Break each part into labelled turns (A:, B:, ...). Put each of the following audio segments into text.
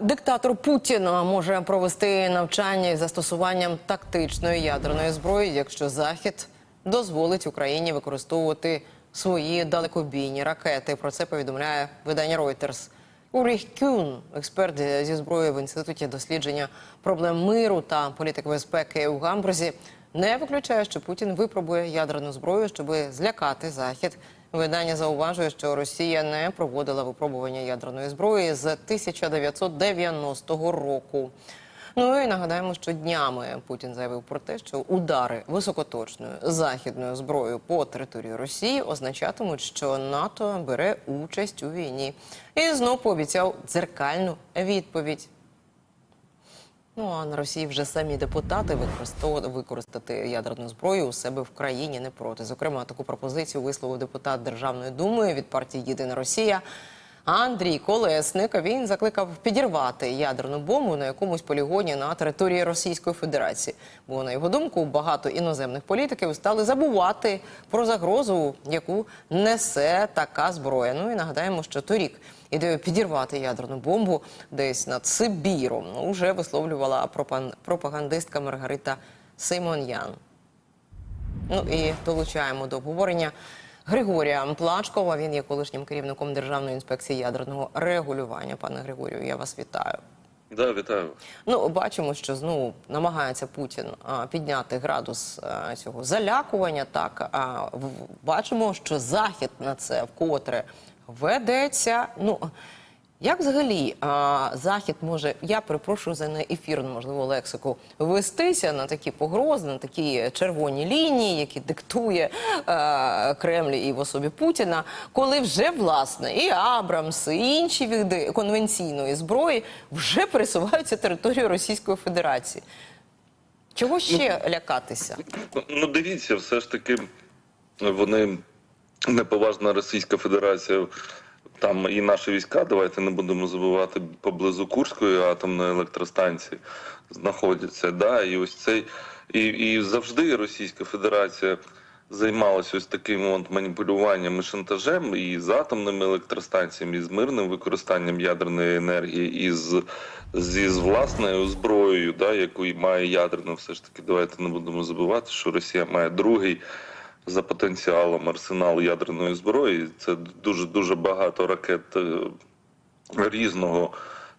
A: Диктатор Путін може провести навчання із застосуванням тактичної ядерної зброї, якщо Захід дозволить Україні використовувати свої далекобійні ракети. Про це повідомляє видання Reuters. Уріх Кюн, експерт зі зброї в інституті дослідження проблем миру та політики безпеки у Гамбурзі, не виключає, що Путін випробує ядерну зброю, щоб злякати Захід. Видання зауважує, що Росія не проводила випробування ядерної зброї з 1990 року. Ну і нагадаємо, що днями Путін заявив про те, що удари високоточною західною зброєю по території Росії означатимуть, що НАТО бере участь у війні, і знов пообіцяв дзеркальну відповідь. Ну а на Росії вже самі депутати використати ядерну зброю у себе в країні не проти. Зокрема, таку пропозицію висловив депутат Державної думи від партії Єдина Росія. Андрій Колесник він закликав підірвати ядерну бомбу на якомусь полігоні на території Російської Федерації. Бо на його думку, багато іноземних політиків стали забувати про загрозу, яку несе така зброя. Ну і нагадаємо, що торік ідею підірвати ядерну бомбу десь над Сибіром ну, вже висловлювала пропагандистка Маргарита Симоньян. Ну і долучаємо до обговорення Григорія Плачкова. Він є колишнім керівником Державної інспекції ядерного регулювання. Пане Григорію, я вас вітаю.
B: Да, вітаю.
A: Ну, бачимо, що знову намагається Путін а, підняти градус а, цього залякування. Так а в- бачимо, що захід на це вкотре ведеться. Ну як взагалі а, захід може, я перепрошую за неефірну, можливо, лексику, вестися на такі погрози, на такі червоні лінії, які диктує а, Кремль і в особі Путіна, коли вже власне і Абрамс, і інші види конвенційної зброї вже пересуваються територією Російської Федерації. Чого ще лякатися?
B: Ну дивіться, все ж таки вони неповажна Російська Федерація. Там і наші війська, давайте не будемо забувати, поблизу Курської атомної електростанції знаходяться. Да, і ось цей і, і завжди Російська Федерація займалася ось таким от маніпулюванням і шантажем і з атомними електростанціями, і з мирним використанням ядерної енергії, і з, зі з власною зброєю, да, яку має ядерну, все ж таки, давайте не будемо забувати, що Росія має другий за потенціалом арсенал ядерної зброї. Це дуже дуже багато ракет е, різного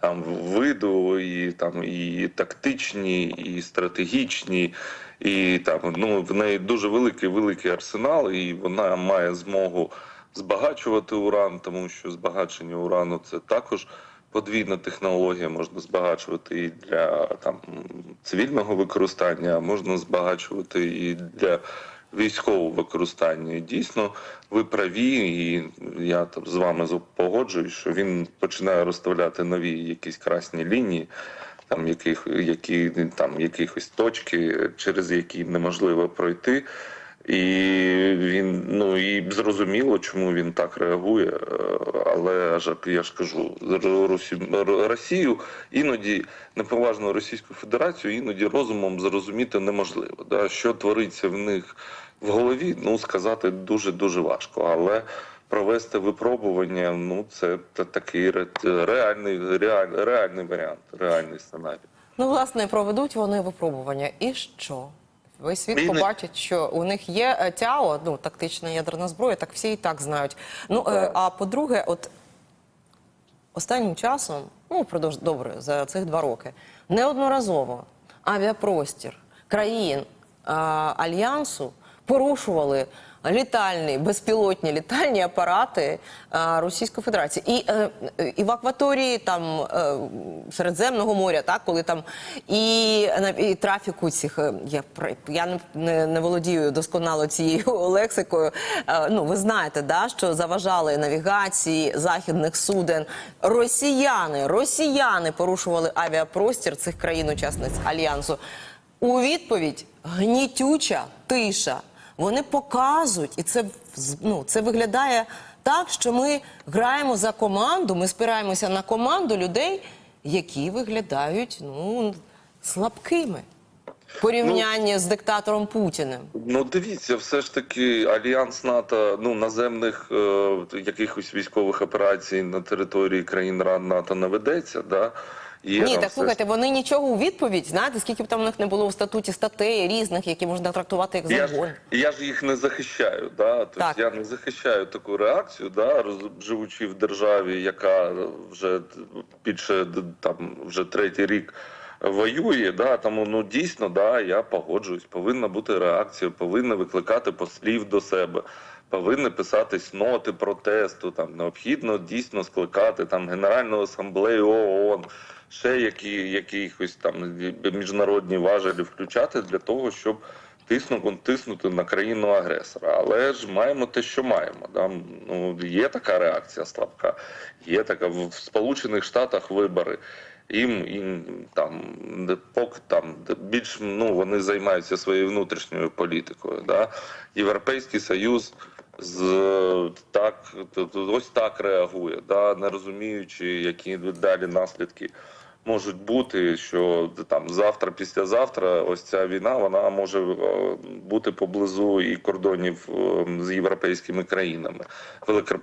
B: там виду, і там і тактичні, і стратегічні, і там ну в неї дуже великий великий арсенал, і вона має змогу збагачувати уран, тому що збагачення урану це також. Подвійна технологія можна збагачувати і для там цивільного використання, можна збагачувати і для військового використання. І дійсно, ви праві, і я там з вами погоджуюсь, що він починає розставляти нові якісь красні лінії, там яких які там якихось точки, через які неможливо пройти. І він ну і зрозуміло, чому він так реагує. Е, Але я ж кажу, Росі- Росію іноді неповажну Російську Федерацію, іноді розумом зрозуміти неможливо. Да? Що твориться в них в голові, ну сказати дуже дуже важко. Але провести випробування, ну це такий реальний, реальний, реальний варіант, реальний сценарій.
A: Ну, власне, проведуть вони випробування. І що? Весь світ
B: не-
A: побачить, що у них є е, ТЯО, ну, тактична ядерна зброя, так всі і так знають. Ну, е, а по-друге, от останнім часом, ну, впродовж добре, за цих два роки, неодноразово авіапростір країн а, Альянсу порушували літальні, безпілотні літальні апарати Російської Федерації. І, е, е, і в акваторії там е, Середземного моря, так, коли там і, і трафіку цих, е, я, я не, не, володію досконало цією лексикою. Е, ну, ви знаєте, да, що заважали навігації західних суден. Росіяни, росіяни порушували авіапростір цих країн-учасниць Альянсу. У відповідь гнітюча тиша. Вони показують, і це ну, це виглядає так, що ми граємо за команду, ми спираємося на команду людей, які виглядають ну, слабкими. в порівнянні з диктатором Путіним?
B: Ну, дивіться, все ж таки альянс НАТО ну наземних е, якихось військових операцій на території країн Рад НАТО не ведеться. Да? Є
A: Ні, так слухайте, вони нічого у відповідь. Знаєте, скільки б там у них не було в статуті статей різних, які можна трактувати як загон.
B: я ж їх не захищаю, да? тобто
A: Так.
B: я не захищаю таку реакцію, да? роз- живучи в державі, яка вже більше там вже третій рік воює. Да? Тому ну дійсно, да, я погоджуюсь. Повинна бути реакція, повинна викликати послів до себе. Повинні писатись ноти протесту. Там необхідно дійсно скликати там Генеральну асамблею ООН, ще які якихось там міжнародні важелі включати для того, щоб тиснути, тиснути на країну агресора. Але ж маємо те, що маємо. Да? Ну, є така реакція слабка, є така в Сполучених Штатах вибори. Їм, їм там поки там більш ну вони займаються своєю внутрішньою політикою. Да? Європейський Союз з так ось так реагує, да? не розуміючи, які далі наслідки можуть бути, що там завтра, післязавтра, ось ця війна вона може е, бути поблизу і кордонів е, з європейськими країнами.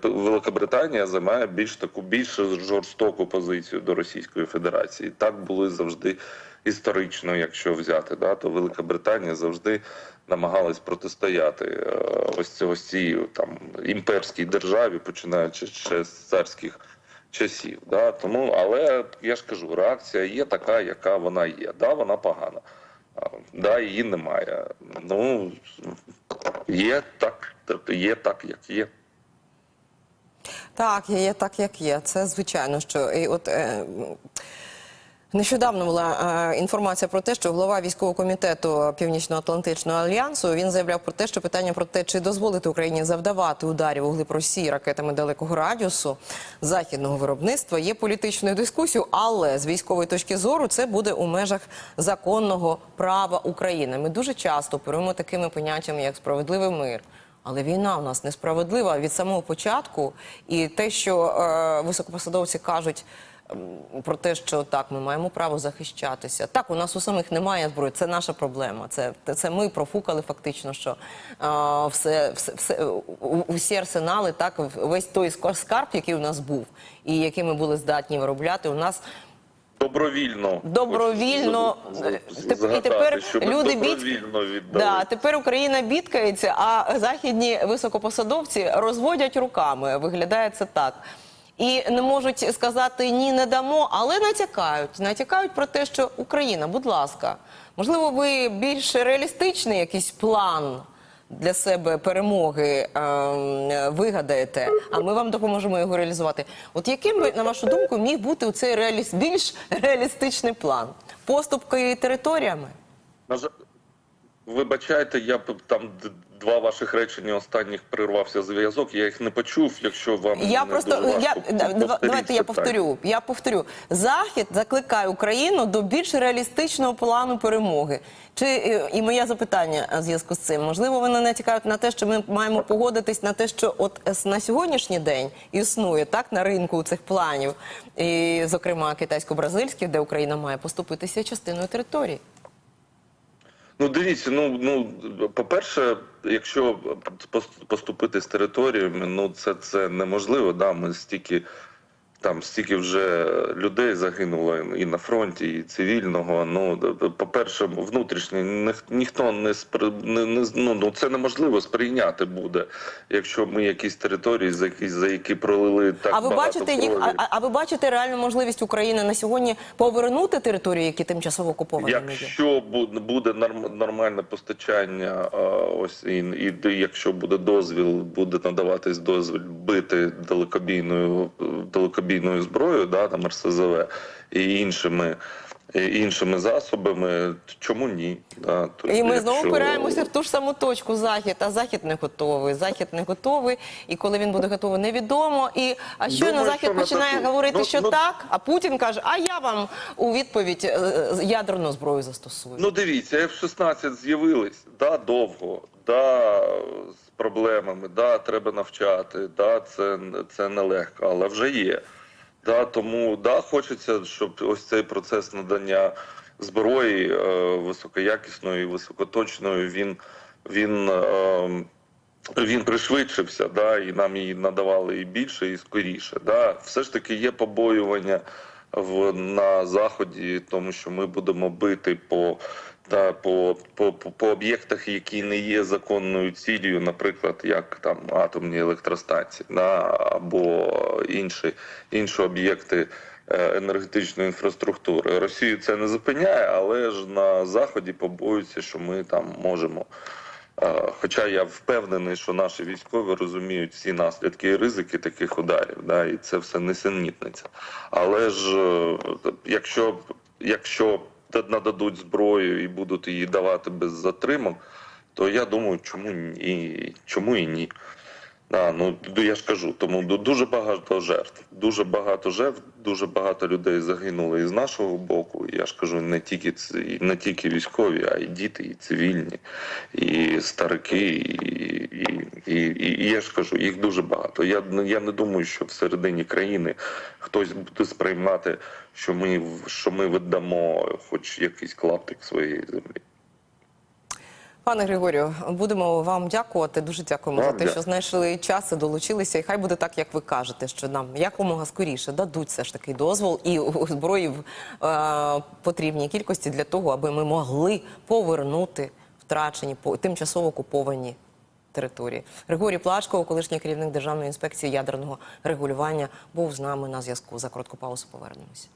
B: Великобританія займає більш таку більш жорстоку позицію до Російської Федерації. Так були завжди історично, якщо взяти, да, то Велика Британія завжди намагалась протистояти е, ось ось цій там імперській державі, починаючи ще з царських часів. Да? Тому, але я ж кажу, реакція є така, яка вона є. Да, вона погана. Да, її немає. Ну є так, є так, як є.
A: Так, є так, як є. Це звичайно, що і от. Е, Нещодавно була е, інформація про те, що голова військового комітету Північно-Атлантичного альянсу він заявляв про те, що питання про те, чи дозволити Україні завдавати ударів у глиб Росії ракетами далекого радіусу західного виробництва є політичною дискусією, але з військової точки зору це буде у межах законного права України. Ми дуже часто оперуємо такими поняттями, як справедливий мир. Але війна у нас несправедлива від самого початку, і те, що е, високопосадовці кажуть про те, що так, ми маємо право захищатися. Так, у нас у самих немає зброї, це наша проблема. Це, це ми профукали фактично, що е, все, все, все, усі арсенали, так, весь той скарб, який у нас був, і який ми були здатні виробляти, у нас
B: Добровільно.
A: Добровільно. Е,
B: згадати,
A: і тепер люди
B: добровільно віддали.
A: Да, тепер Україна бідкається, а західні високопосадовці розводять руками. Виглядає це так. І не можуть сказати ні, не дамо, але натякають. Натякають про те, що Україна, будь ласка, можливо, ви більш реалістичний якийсь план для себе перемоги ем, вигадаєте, а ми вам допоможемо його реалізувати. От яким би, на вашу думку, міг бути цей реаліс... більш реалістичний план? Поступки територіями?
B: Вибачайте, я б там два ваших речення останніх прирвався зв'язок. Я їх не почув. Якщо вам
A: Я
B: не
A: просто
B: дуже важко,
A: я давайте я повторю. Я повторю. Захід закликає Україну до більш реалістичного плану перемоги. Чи е, і моє запитання в зв'язку з цим? Можливо, вони натякають на те, що ми маємо погодитись на те, що от е, на сьогоднішній день існує так на ринку цих планів, і зокрема китайсько-бразильських, де Україна має поступитися частиною території.
B: Ну, дивіться, ну ну по-перше, якщо поступити з територіями, ну це це неможливо. Да, ми стільки там стільки вже людей загинуло і на фронті, і цивільного. Ну по-перше, внутрішньо ніх- ніхто не спри... не, не ну, ну це неможливо сприйняти буде, якщо ми якісь території, за які за які пролили так
A: А ви
B: багато
A: бачите їх?
B: крові.
A: А, а- а ви бачите реальну можливість України на сьогодні повернути території, які тимчасово окупованими є?
B: Якщо бу- буде норм- нормальне постачання, ось і, і якщо буде дозвіл, буде надаватись дозвіл бити далекобійною далекобійною зброєю, да, там РСЗВ і іншими. Іншими засобами, чому ні? Да, то
A: І ми знову опираємося в ту ж саму точку захід, а захід не готовий. Захід не готовий, і коли він буде готовий, невідомо. І а щойно
B: Думаю,
A: захід
B: що
A: починає
B: таку-
A: говорити,
B: ну,
A: що
B: ну-
A: так, а Путін каже: А я вам у відповідь е, е, ядерну зброю застосую.
B: Ну дивіться, F-16 з'явились, да, довго, да, з проблемами, да, треба навчати, да, це, це нелегко, але вже є. Да, тому да, хочеться, щоб ось цей процес надання зброї е, високоякісної, високоточної, він він. е, він пришвидшився, да, і нам її надавали і більше, і скоріше. Да. Все ж таки є побоювання в, на заході, тому що ми будемо бити по, та, по, по, по, об'єктах, які не є законною цілею, наприклад, як там атомні електростанції, да, або інші, інші об'єкти. е, Енергетичної інфраструктури Росію це не зупиняє, але ж на заході побоюються, що ми там можемо Е, Хоча я впевнений, що наші військові розуміють всі наслідки і ризики таких ударів, да, і це все несенітниця. Але ж е, якщо, якщо нададуть зброю і будуть її давати без затримок, то я думаю, чому ні, чому і ні. Да, ну я ж кажу, тому дуже багато жертв. Дуже багато жертв, дуже багато людей загинули із нашого боку. Я ж кажу, не тільки не тільки військові, а й діти, і цивільні, і старики, і, і, і, і, я ж кажу, їх дуже багато. Я, не- я не думаю, що всередині країни хтось буде сприймати, що ми що ми віддамо хоч якийсь клаптик своєї землі.
A: Пане Григорію, будемо вам дякувати. Дуже дякуємо
B: Вам
A: за те,
B: дякую.
A: що знайшли час і долучилися. І хай буде так, як ви кажете, що нам якомога скоріше дадуть все ж таки дозвол і зброї в е, потрібній кількості для того, аби ми могли повернути втрачені тимчасово окуповані території. Григорій Плачко, колишній керівник Державної інспекції ядерного регулювання, був з нами на зв'язку. За коротку паузу повернемося.